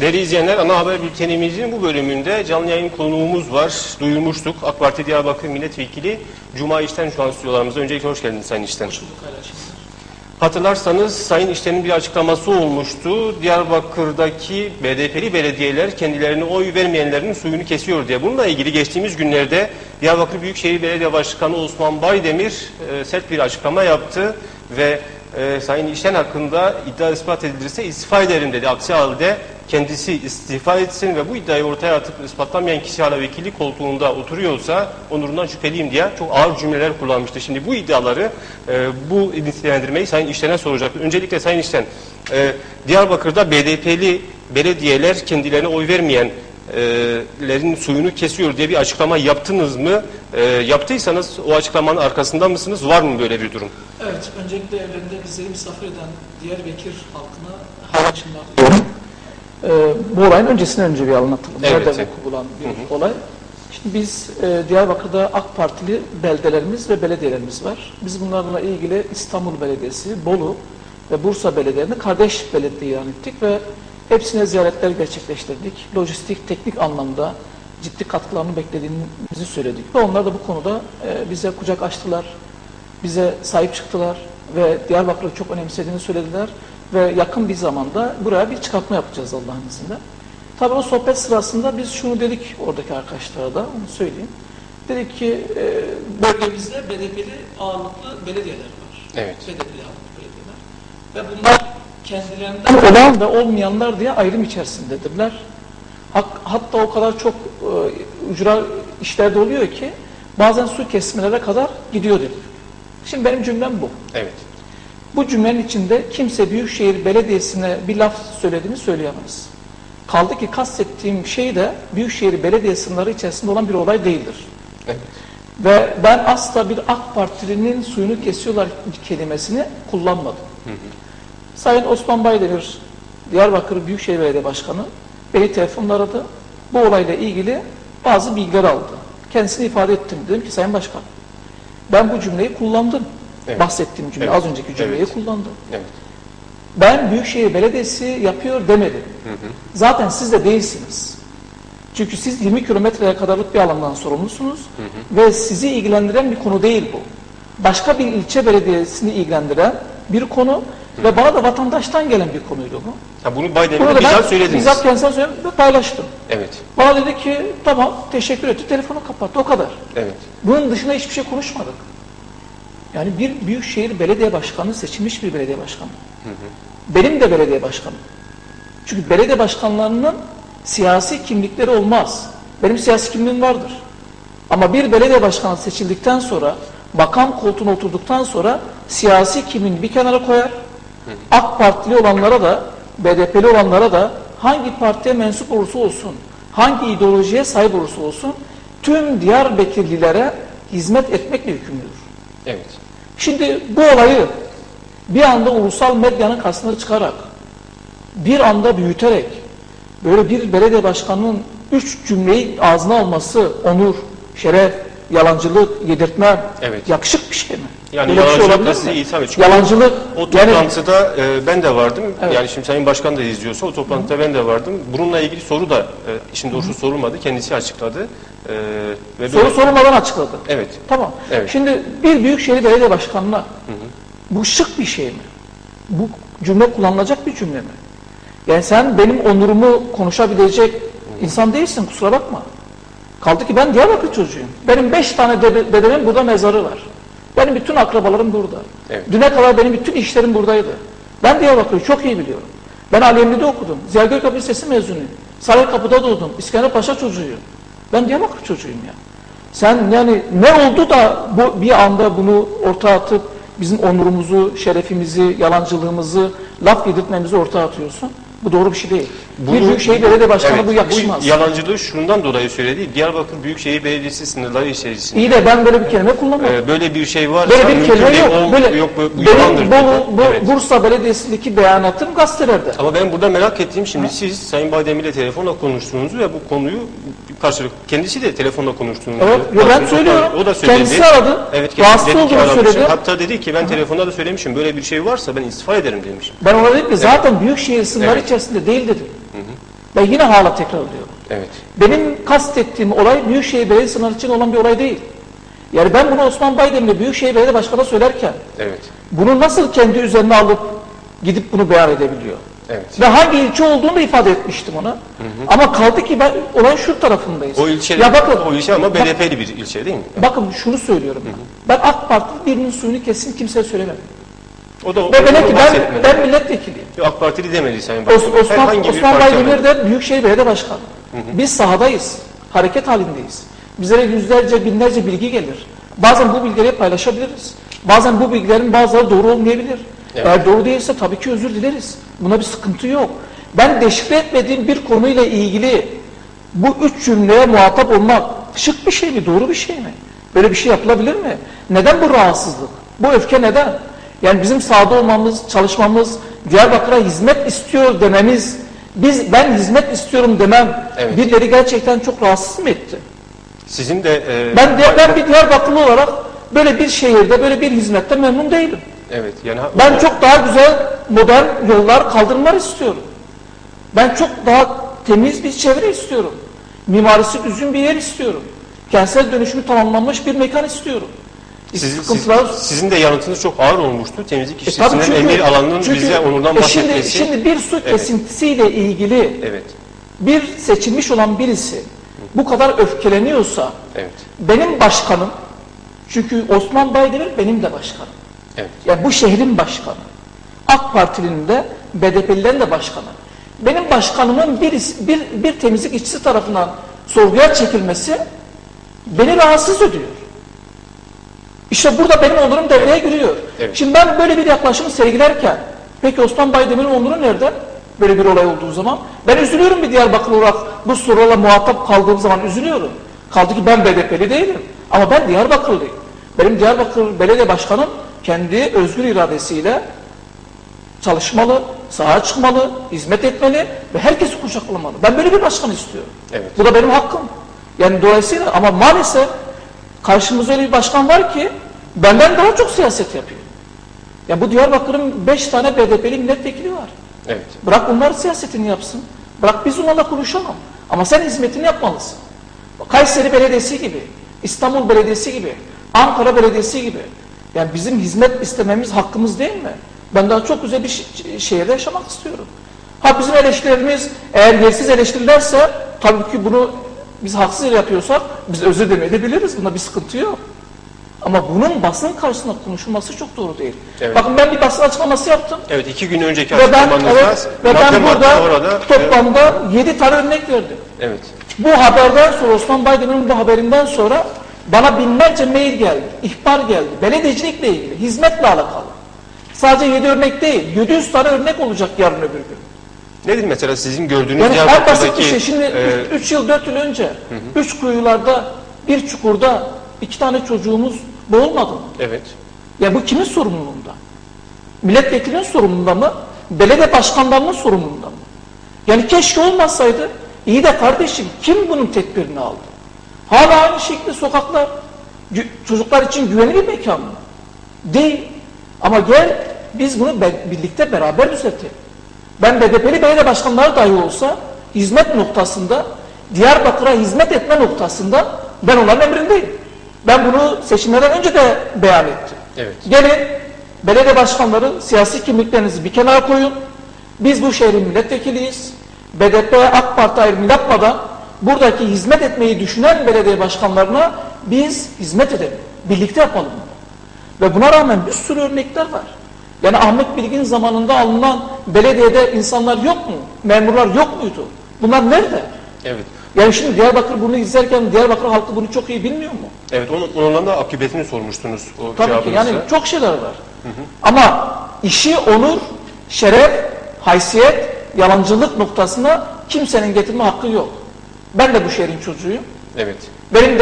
Değerli izleyenler, ana haber bültenimizin bu bölümünde canlı yayın konuğumuz var. Duyurmuştuk. AK Parti Diyarbakır Milletvekili Cuma İşten şu an stüdyolarımızda. Öncelikle hoş geldiniz Sayın İşten. Hatırlarsanız Sayın İşten'in bir açıklaması olmuştu. Diyarbakır'daki BDP'li belediyeler kendilerine oy vermeyenlerin suyunu kesiyor diye. Bununla ilgili geçtiğimiz günlerde Diyarbakır Büyükşehir Belediye Başkanı Osman Baydemir e, sert bir açıklama yaptı ve e, Sayın İşten hakkında iddia ispat edilirse istifa ederim dedi. Aksi halde kendisi istifa etsin ve bu iddiayı ortaya atıp ispatlamayan kişi hala vekillik koltuğunda oturuyorsa onurundan şüpheliyim diye çok ağır cümleler kullanmıştı. Şimdi bu iddiaları, e, bu nitelendirmeyi Sayın İşten'e soracak. Öncelikle Sayın İşten, e, Diyarbakır'da BDP'li belediyeler kendilerine oy vermeyenlerin suyunu kesiyor diye bir açıklama yaptınız mı? E, yaptıysanız o açıklamanın arkasında mısınız? Var mı böyle bir durum? Evet, öncelikle evlerinde bizleri misafir eden Diyarbakır halkına hayal açılmak Ee, bu olayın öncesini önce bir anlatalım. Evet, Nerede evet. vuku bulan bir olay. Şimdi biz e, Diyarbakır'da AK Partili beldelerimiz ve belediyelerimiz var. Biz bunlarla ilgili İstanbul Belediyesi, Bolu ve Bursa Belediyelerini kardeş belediye ilan ettik ve hepsine ziyaretler gerçekleştirdik. Lojistik, teknik anlamda ciddi katkılarını beklediğimizi söyledik. Ve onlar da bu konuda e, bize kucak açtılar, bize sahip çıktılar ve Diyarbakır'ı çok önemsediğini söylediler ve yakın bir zamanda buraya bir çıkartma yapacağız Allah'ın izniyle. Tabii o sohbet sırasında biz şunu dedik oradaki arkadaşlara da onu söyleyeyim. Dedik ki e, bölgemizde BDP'li ağırlıklı belediyeler var. Evet. BDP'li ağırlıklı belediyeler. Ve bunlar kendilerinden olan ve olmayanlar diye ayrım içerisindedirler. Hatta o kadar çok e, ücra işlerde oluyor ki bazen su kesmelere kadar gidiyor dedik. Şimdi benim cümlem bu. Evet. Bu cümlenin içinde kimse Büyükşehir Belediyesi'ne bir laf söylediğini söyleyemez. Kaldı ki kastettiğim şey de Büyükşehir Belediye sınırları içerisinde olan bir olay değildir. Evet. Ve ben asla bir AK Partilinin suyunu kesiyorlar kelimesini kullanmadım. Sayın Osman Baydemir, Diyarbakır Büyükşehir Belediye Başkanı beni telefonla aradı. Bu olayla ilgili bazı bilgiler aldı. Kendisine ifade ettim. Dedim ki Sayın Başkan, ben bu cümleyi kullandım. Evet. Bahsettiğim cümle, Evet. az önceki cümleyi Evet. kullandım. Evet. Ben Büyükşehir Belediyesi yapıyor demedim. Zaten siz de değilsiniz. Çünkü siz 20 kilometreye kadarlık bir alandan sorumlusunuz ve sizi ilgilendiren bir konu değil bu. Başka bir ilçe belediyesini ilgilendiren bir konu ve bana da vatandaştan gelen bir konuydu bu. Ha, bunu da bizzat söylediniz. bizzat kendisine söyledim ve paylaştım. Evet. Bana dedi ki tamam teşekkür etti telefonu kapattı o kadar. Evet. Bunun dışında hiçbir şey konuşmadık. Yani bir büyükşehir belediye başkanı seçilmiş bir belediye başkanı. Benim de belediye başkanım. Çünkü belediye başkanlarının siyasi kimlikleri olmaz. Benim siyasi kimliğim vardır. Ama bir belediye başkanı seçildikten sonra, bakan koltuğuna oturduktan sonra siyasi kimliğini bir kenara koyar. AK Partili olanlara da, BDP'li olanlara da hangi partiye mensup olursa olsun, hangi ideolojiye sahip olursa olsun tüm Diyarbakırlilere hizmet etmekle yükümlüdür. Evet. Şimdi bu olayı bir anda ulusal medyanın karşısına çıkarak, bir anda büyüterek, böyle bir belediye başkanının üç cümleyi ağzına alması, onur, şeref, yalancılık, yedirtme, Evet. yakışık bir şey mi? Yani Böyle şey yalancılık size mi? itham ediyor. Yalancılık, O yani toplantıda e, ben de vardım. Evet. Yani şimdi Sayın Başkan da izliyorsa o toplantıda ben de vardım. Bununla ilgili soru da e, işin doğrusu sorulmadı. Kendisi açıkladı. E, ve soru böyle- sorulmadan açıkladı. Evet. Tamam. Evet. Şimdi bir büyükşehir belediye başkanına bu şık bir şey mi? Bu cümle kullanılacak bir cümle mi? Yani sen benim onurumu konuşabilecek insan değilsin kusura bakma. Kaldı ki ben Diyarbakır çocuğuyum. Benim beş tane dede- dedemin burada mezarı var. Benim bütün akrabalarım burada. Evet. Düne kadar benim bütün işlerim buradaydı. Ben Diyarbakır'ı çok iyi biliyorum. Ben Ali Emre'de okudum. Ziya Gökalp Lisesi mezunuyum. Saraykapu'da doğdum. İskenderpaşa çocuğuyum. Ben Diyarbakır çocuğuyum ya. Sen yani ne oldu da bu bir anda bunu ortaya atıp bizim onurumuzu, şerefimizi, yalancılığımızı, laf yedirtmemizi ortaya atıyorsun? Bu doğru bir şey değil. bir büyükşehir belediye başkanı Evet, bu yakışmaz. Bu yalancılığı şundan dolayı söyledi. Diyarbakır Büyükşehir Belediyesi sınırları içerisinde İyi de ben böyle bir kelime kullanmadım. e, böyle bir şey varsa Böyle bir kelime yok. O- Böyle, yok bu, bu benim. Bolu, bu, Evet. Bursa Belediyesi'ndeki beyanatım gazetelerde. Ama ben burada merak ettiğim şimdi siz Sayın Baydemir'le telefonla konuştuğunuzu ve bu konuyu karşılık kendisi de telefonla konuştuğunuzu. Evet, yo, ben söylüyorum. O da söyledi. Kendisi aradı. Evet, Rahatsız dedi olduğunu aramışım. söyledi. Hatta dedi ki ben telefonda da söylemişim böyle bir şey varsa ben istifa ederim demişim. Ben ona dedim ki zaten büyükşehir sınırları Evet. İçerisinde değil dedim. Ben yine hala tekrarlıyorum. Evet. Benim kastettiğim olay Büyükşehir Belediye sınırı için olan bir olay değil. Yani ben bunu Osman Baydemir'le Büyükşehir Belediye Başkanı'na söylerken Evet. bunu nasıl kendi üzerine alıp gidip bunu beyan edebiliyor? Evet. Ve hangi ilçe olduğunu da ifade etmiştim ona. Ama kaldı ki ben olan şu tarafındayız. O ilçe, ya bakın, o ilçe ama BDP'li bir ilçe değil mi? bakın şunu söylüyorum. Ben AK Parti birinin suyunu kesin kimseye söylemem. O da Ve ben, onu ki ben, ben milletvekiliyim. AK Partili demedi Sayın Os- Başkan. Osman, bir Osman ama- de Büyükşehir Belediye Başkanı. Biz sahadayız. Hareket halindeyiz. Bizlere yüzlerce, binlerce bilgi gelir. Bazen bu bilgileri paylaşabiliriz. Bazen bu bilgilerin bazıları doğru olmayabilir. Evet. Eğer doğru değilse tabii ki özür dileriz. Buna bir sıkıntı yok. Ben deşifre etmediğim bir konuyla ilgili bu üç cümleye muhatap olmak şık bir şey mi, doğru bir şey mi? Böyle bir şey yapılabilir mi? Neden bu rahatsızlık? Bu öfke neden? Yani bizim sahada olmamız, çalışmamız, Diyarbakır'a hizmet istiyor dememiz, biz ben hizmet istiyorum demem, Evet. birileri gerçekten çok rahatsız mı etti? Sizin de e, Ben, de, ben bir Diyarbakırlı olarak böyle bir şehirde, böyle bir hizmette memnun değilim. evet yani Ben çok daha güzel, modern yollar, kaldırımlar istiyorum. Ben çok daha temiz bir çevre istiyorum. Mimarisi düzgün bir yer istiyorum. Kentsel dönüşümü tamamlanmış bir mekan istiyorum. Sizin, siz- Sıkıntılar... sizin de yanıtınız çok ağır olmuştu. Temizlik E işçisinin çünkü- emir alanının çünkü- bize onurdan e şimdi, bahsetmesi. şimdi bir su kesintisiyle ilgili Evet. bir seçilmiş olan birisi bu kadar öfkeleniyorsa Evet. benim başkanım çünkü Osman Baydemir benim de başkanım. Evet. Yani bu şehrin başkanı. AK Partili'nin de BDP'lilerin de başkanı. Benim başkanımın bir, bir, bir temizlik işçisi tarafından sorguya çekilmesi beni rahatsız ediyor. İşte burada benim onurum devreye giriyor. Evet. Şimdi ben böyle bir yaklaşımı sergilerken peki Osman Baydemir'in onuru nerede? Böyle bir olay olduğu zaman. Ben üzülüyorum bir Diyarbakır olarak bu sorularla muhatap kaldığım zaman üzülüyorum. Kaldı ki ben BDP'li değilim. Ama ben Diyarbakırlıyım. Benim Diyarbakır Belediye Başkanım kendi özgür iradesiyle çalışmalı, sahaya çıkmalı, hizmet etmeli ve herkesi kucaklamalı. Ben böyle bir başkan istiyorum. Evet. Bu da benim hakkım. Yani dolayısıyla ama maalesef karşımızda öyle bir başkan var ki benden daha çok siyaset yapıyor. Ya bu Diyarbakır'ın 5 tane BDP'li milletvekili var. Evet. Bırak onlar siyasetini yapsın. Bırak biz onlarla konuşalım. Ama sen hizmetini yapmalısın. Kayseri Belediyesi gibi, İstanbul Belediyesi gibi, Ankara Belediyesi gibi. Yani bizim hizmet istememiz hakkımız değil mi? Ben daha çok güzel bir şehirde yaşamak istiyorum. Ha bizim eleştirilerimiz eğer yersiz eleştirilerse tabii ki bunu biz haksız yapıyorsak biz özür dileyebiliriz. Bunda bir sıkıntı yok. Ama bunun basın karşısında konuşulması çok doğru değil. Evet. Bakın ben bir basın açıklaması yaptım. Evet iki gün önceki Ve ben, evet, ve ben burada orada toplamda 7 tane örnek verdim. evet. Bu haberden sonra Osman Baydemir'in bu haberinden sonra bana binlerce mail geldi, ihbar geldi. Belediyecilikle ilgili, hizmetle alakalı. Sadece 7 örnek değil, 700 tane örnek olacak yarın öbür gün. Nedir mesela sizin gördüğünüz Yani en basit bir şey. Şimdi e, 3 yıl 4 yıl önce 3 kuyularda bir çukurda iki tane çocuğumuz boğulmadı mı? evet. Ya bu kimin sorumluluğunda? Milletvekilinin sorumluluğunda mı? Belediye başkanlarının sorumluluğunda mı? Yani keşke olmasaydı. İyi de kardeşim kim bunun tedbirini aldı? Hala aynı şekilde sokaklar çocuklar için güvenli bir mekan mı? Değil. Ama gel biz bunu be- birlikte beraber düzeltelim. Ben BDP'li belediye başkanları dahi olsa hizmet noktasında Diyarbakır'a hizmet etme noktasında ben onların emrindeyim. Ben bunu seçimlerden önce de beyan ettim. Evet. Gelin belediye başkanları siyasi kimliklerinizi bir kenara koyun. Biz bu şehrin milletvekiliyiz. BDP, AK Parti ayrımı yapmadan buradaki hizmet etmeyi düşünen belediye başkanlarına biz hizmet edelim. Birlikte yapalım. Ve buna rağmen bir sürü örnekler var. Yani Ahmet Bilgin zamanında alınan belediyede insanlar yok mu? Memurlar yok muydu? Bunlar nerede? Evet. Yani şimdi Diyarbakır bunu izlerken Diyarbakır halkı bunu çok iyi bilmiyor mu? Evet onun, ondan da akıbetini sormuştunuz o Tabii ki yani çok şeyler var. Ama işi onur, şeref, haysiyet, yalancılık noktasına kimsenin getirme hakkı yok. Ben de bu şehrin çocuğuyum. Evet. Benim de